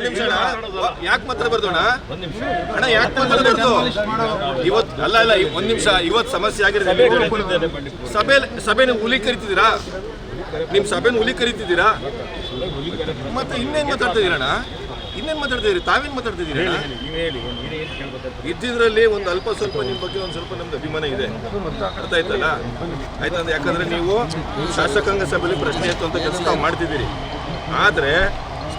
ಒಂದ್ ನಿಮಿಷ ಯಾಕೆ ಮಾತ್ರ ಅಣ್ಣ? ಅಣ್ಣ ಯಾಕೆ ಮಾತಾಡಬಾರ್ದು ಇವತ್ ಅಲ್ಲ ಅಲ್ಲ ಇವ್- ಒಂದ್ ನಿಮಿಷ. ಇವತ್ ಸಮಸ್ಯೆ ಆಗಿರೋದು ಸಭೆ ಸಭೆನ ಹುಲಿ ಕರಿತಿದ್ದೀರಾ? ನಿಮ್ ಸಭೆನ ಹುಲಿ ಕರಿತಿದ್ದೀರಾ? ಮತ್ತೆ ಇನ್ನೇನ್ ಮಾತಾಡ್ತಿದ್ದೀರಣ್ಣ ಇನ್ನೇನ್ ಮಾತಾಡ್ತಿದ್ದೀರಿ ತಾವೇನ್ ಮಾತಾಡ್ತಿದ್ದೀರಿ? ಇದ್ದಿದ್ರಲ್ಲಿ ಒಂದು ಅಲ್ಪ ಸ್ವಲ್ಪ ನಿಮ್ಮ ಬಗ್ಗೆ ಒಂದು ಸ್ವಲ್ಪ ನಮ್ದು ಅಭಿಮಾನ ಇದೆ. ಅರ್ಥ ಆಯ್ತಲ್ಲ? ಆಯ್ತಂದ್ರೆ ಯಾಕಂದ್ರೆ ನೀವು ಶಾಸಕಾಂಗ ಸಭೆಯಲ್ಲಿ ಪ್ರಶ್ನೆ ಎತ್ತುವಂತ ಕೆಲಸ ತಾವು ಮಾಡ್ತಿದ್ದೀರಿ. ಆದರೆ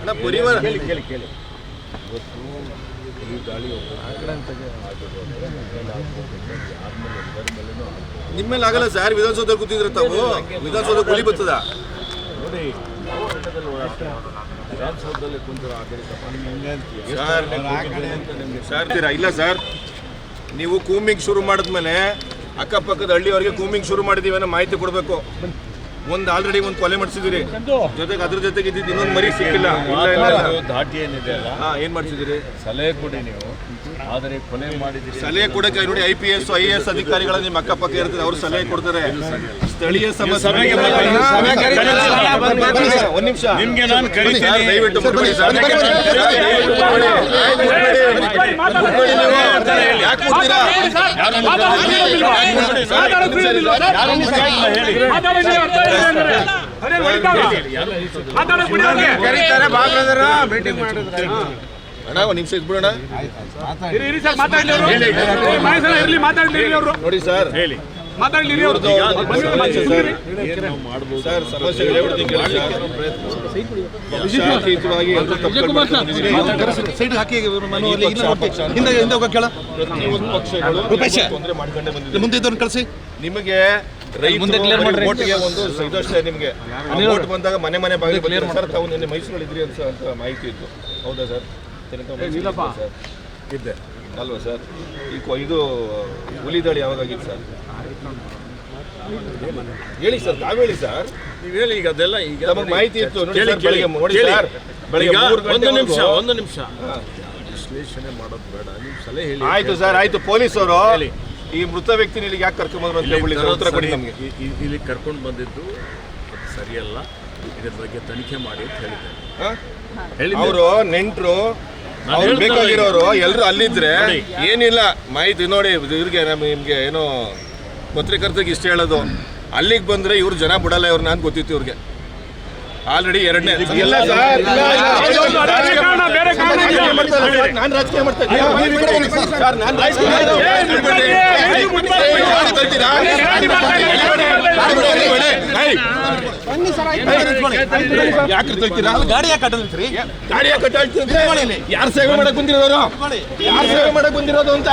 ಅಣ್ಣ ಪರಿವಾರ. ನಿಮ್ಮೇಲೆ ಆಗಲ್ಲ ಸರ್ ವಿಧಾನಸೌಧ ಕೂತಿದ್ರೆ ತಾವು. ವಿಧಾನಸೌಧ ಗುಲಿ ಬರ್ತದ? ತೀರಾ ಇಲ್ಲ ಸರ್. ನೀವು ಕೂಮಿಂಗ್ ಶುರು ಮಾಡಿದ್ಮೇಲೆ ಅಕ್ಕಪಕ್ಕದ ಹಳ್ಳಿಯವರಿಗೆ ಕೂಮಿಂಗ್ ಶುರು ಮಾಡಿದೀವಿ ಅನ್ನೋ ಮಾಹಿತಿ ಕೊಡಬೇಕು. ಒಂದು ಆಲ್ರೆಡಿ ಒಂದು ಕೊಲೆ ಮಾಡಿಸಿದಿರಿ ಜೊತೆಗೆ ಅದ್ರ ಜೊತೆಗೆ ಇದ್ದಿದ್ದು ಇನ್ನೊಂದು ಮರಿ ಸಿಕ್ಕಿಲ್ಲ. ಧಾಟಿ ಏನಿದೆ ಅಲ್ಲ ಹಾ ಏನ್ ಮಾಡ್ತಿದ್ದೀರಿ ಸಲಹೆ ಕೊಡಿ ನೀವು ಆದರೆ ಕೊಲೆ ಮಾಡಿದಿರಿ ಸಲಹೆ ಕೊಡಕ್ಕೆ ನೋಡಿ I P S I S ಅಧಿಕಾರಿಗಳ ನಿಮ್ಮ ಅಕ್ಕಪಕ್ಕ ಇರ್ತಾರೆ ಅವರು ಸಲಹೆ ಕೊಡ್ತಾರೆ ಸ್ಥಳೀಯ ಸಮಸ್ಯೆ ಒಂದ್ ನಿಮಿಷ ನಿಮ್ಗೆ ನಾನು ದಯವಿಟ್ಟು ಮುಟ್ಬೇಡಿ ಕೊಡ್ತೀರಾ ಕರೀತಾರೆ. ಮುಟ್ಬೇಡಿ ನೀವು. ಮಾಡಿದ್ರೆ? ಅಣ್ಣ ಒಂದು ನಿಮಿಷ ಇದ್ಬಿಡೋಣ ನೋಡಿ ಸರ್. ಹೇಳಿ. ಮುಂದೆ ಇದ್ದವ್ರನ್ನ ಕಳಿಸಿ. ನಿಮಗೆ ರೈತರು ಓಟ್ಗೆ ಒಂದು ಇದಷ್ಟೇ ನಿಮಗೆ. ಓಟ್ ಬಂದಾಗ ಮನೆ ಮನೆ ಬಾಗಿಲು ಕ್ಲಿಯರ್ ಸರ್ ತಾವು ನಿನ್ನೆ ಮೈಸೂರಲ್ಲಿ ಇದ್ರಿ ಅಂತ ಅಂತ ಮಾಹಿತಿ ಇತ್ತು. ಹೌದಾ ಸರ್? ಸರ್? ಇದ್ದೆ. ಅಲ್ವಾ ಸರ್? ಈ ಕೊ- ಇದು ಹುಲಿದಾಳಿ ಯಾವಾಗಾಗಿತ್ತು ಸರ್? ಹೇಳಿ ಸರ್ ತಾವು ಹೇಳಿ ಸರ್. ನೀವು ಹೇಳಿ ಈಗ ಅದೆಲ್ಲ ಈಗ ನಮಗೆ ಮಾಹಿತಿ ಇತ್ತು ನೋಡಿ ಬೆಳಿಗ್ಗೆ ನೋಡಿ ಸರ್ ಬೆಳಿಗ್ಗೆ ಒಂದು ನಿಮಿಷ ಒಂದು ನಿಮಿಷ. ವಿಶ್ಲೇಷಣೆ ಮಾಡೋದು ಬೇಡ. ನೀವು ಸಲಹೆ ಹೇಳಿ. ಆಯ್ತು ಸರ್ ಆಯ್ತು. ಪೊಲೀಸ್ ಅವರು ಈ ಮೃತ ವ್ಯಕ್ತಿನ ಇಲ್ಲಿಗೆ ಯಾಕೆ ಕರ್ಕೊಂಡ್ಬಂದ್ರು ಅಂತ ಹೇಳಿ ಉತ್ತರ ಕೊಡಿ ನಮಗೆ. ಇಲ್ಲಿ ಕರ್ಕೊಂಡು ಬಂದಿದ್ದು ಸರಿಯಲ್ಲ. ಇದ್ರ ಬಗ್ಗೆ ತನಿಖೆ ಮಾಡಿ ಅಂತ ಹೇಳಿದ್ದಾರೆ. ಅವರು ನೆಂಟರು ಅವ್ರು ಬೇಕಾಗಿರೋರು ಎಲ್ಲರೂ ಅಲ್ಲಿದ್ರೆ ಏನಿಲ್ಲ. ಮಾಹಿತಿ ನೋಡಿ ಇವ್ರಿಗೆ ನಮ್ಗೆ ನಿಮ್ಗೆ ಏನೋ ಪತ್ರಕರ್ತರಿಗೆ ಇಷ್ಟ ಹೇಳೋದು. ಅಲ್ಲಿಗೆ ಬಂದರೆ ಇವ್ರು ಜನ ಬಿಡಲ್ಲ ಇವ್ರನ್ನ ನಾನು ಗೊತ್ತಿತ್ತು ಇವ್ರಿಗೆ. ಆಲ್ರೆಡಿ ಎರಡನೇ ಇಲ್ಲ ಸರ್ ನಾನು ರಾಜಕೀಯ ಮಾಡ್ತಾ ಇದ್ದೀನಿ ಸರ್ ನಾನು ರಾಜಕೀಯ ಯಾಕೆ ತಳ್ತೀರಾ ಗಾಡಿ ಯಾಕೆ ಗಾಡಿಯಾ ಗಾಡಿ ಯಾಕೆ ಯಾರು ಸೇವೆ ಮಾಡಕ್ ಬಂದಿರೋರು ಯಾರು ಸೇವೆ ಮಾಡಕ್ ಬಂದಿರೋದು ಅಂತ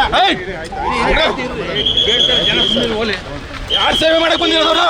ಯಾರು ಸೇವೆ ಮಾಡಕ್ ಬಂದಿರೋರು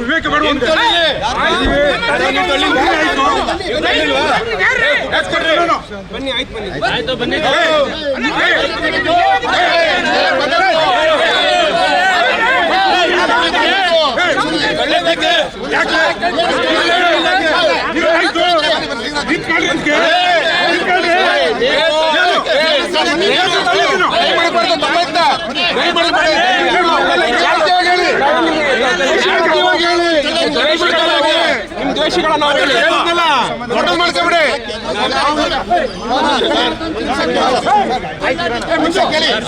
ವಿವೇಕ ಬನ್ನಿ ಆಯ್ತು ಬನ್ನಿ ಆಯ್ತು ಬನ್ನಿ ಯಾಕೆ? ವಿಷಯಗಳನ್ನ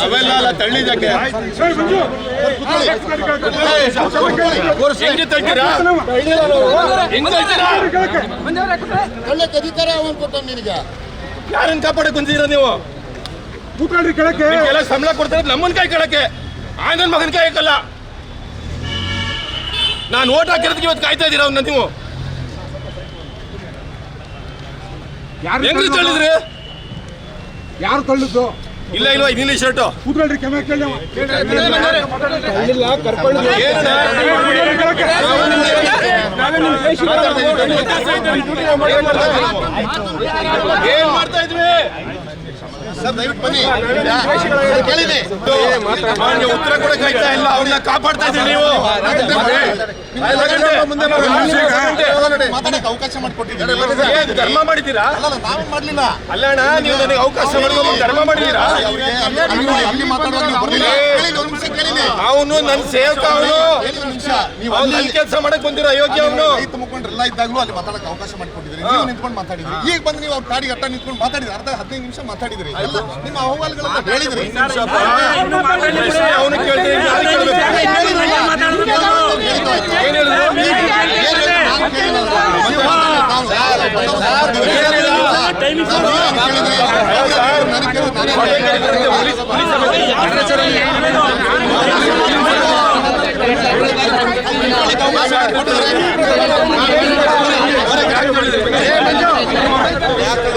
ಅವೆಲ್ಲ ಅಲ್ಲ ತಳ್ಳಿದಕ್ಕೆ ಕಾಪಾಡಕ್ ನೀವು ಕೂತ್ಕೊಳ್ರಿ ಕೆಳಕ್ಕೆ ಎಲ್ಲ ಸಂಬಳ ಕೊಡ್ತಾರೆ ನಮ್ಮನ್ ಕೈ ಕೆಳಕ್ಕೆ ಆನಂದ್ ಮಗನ್ ಕೈ ಹಾಕಲ್ಲ ನಾನು ಓಟ್ ಹಾಕಿರೋದಕ್ಕೆ ಇವತ್ತು ಕಾಯ್ತಾ ಇದ್ದೀರಾ ಅವ್ನ ನೀವು ಹೆಂಗ್ರಿ ತಳ್ಳಿದ್ರಿ ಯಾರು ತಳ್ಳಿದ್ದು ಇಲ್ಲ ಇಲ್ವಾ ಇನ್ನಿಲ್ಲ ಶರ್ಟು ಕೂತ್ಕೊಳ್ರಿ ಕೆಮ್ಮೆ ಕೇಳಿ ಅವ. ಏನ್ ಮಾಡ್ತಾ ಇದ್ವಿ ಸರ್ ದಯವಿಟ್ಟು ಬನ್ನಿ. ಕೇಳಿದೆ. ಉತ್ತರ ಕೂಡ ಕೈತಾ ಇಲ್ಲ. ಅವ್ರನ್ನ ಕಾಪಾಡ್ತಾ ಇದ್ದೀರಿ ನೀವು. ಮುಂದೆ ಮಾತಾಡಕ್ಕೆ ಅವಕಾಶ ಮಾಡಿಕೊಟ್ಟಿದ್ದೀರಿ. ಧರ್ಮ ಮಾಡಿದ್ದೀರಾ ಅಲ್ಲ ನಾವು ಮಾಡಲಿಲ್ಲ. ಅಲ್ಲ ಅಣ್ಣ ನೀವು ನನಗೆ ಅವಕಾಶ ಮಾಡ್ಕೊಂಡು ಧರ್ಮ ಮಾಡಿದ್ದೀರಾ? ಅಲ್ಲಿ- ಅಲ್ಲಿ ಮಾತಾಡೋದು ಅವನು ನನ್ನ ಸೇವಕ ಅವನು ಕೆಲಸ ಮಾಡಕ್ ಬಂದಿರೋ ಅಯೋಗ್ಯ ಅವನು ರೈತ ಇದ್ದಾಗಲೂ ಅಲ್ಲಿ ಮಾತಾಡಕ್ ಅವಕಾಶ ಮಾಡಿಕೊಟ್ಟಿದ್ರಿ ನೀವು ನಿಂತ್ಕೊಂಡು ಮಾತಾಡಿದ್ರಿ ಈಗ ಬಂದು ನೀವು ಅವ್ರ ತಾಡಿಗೆ ಅಟ್ಟ ನಿಂತ್ಕೊಂಡು ಮಾತಾಡಿದ್ರಿ ಅರ್ಧ ಹದಿನೈದು ನಿಮಿಷ ಮಾತಾಡಿದ್ರಿ ಎಲ್ಲ ನಿಮ್ಮ ಅಹವಾಲುಗಳನ್ನ ಹೇಳಿದ್ರಿ ಅವನು ಕೇಳಿದ್ರಿ ಯಾಕೆ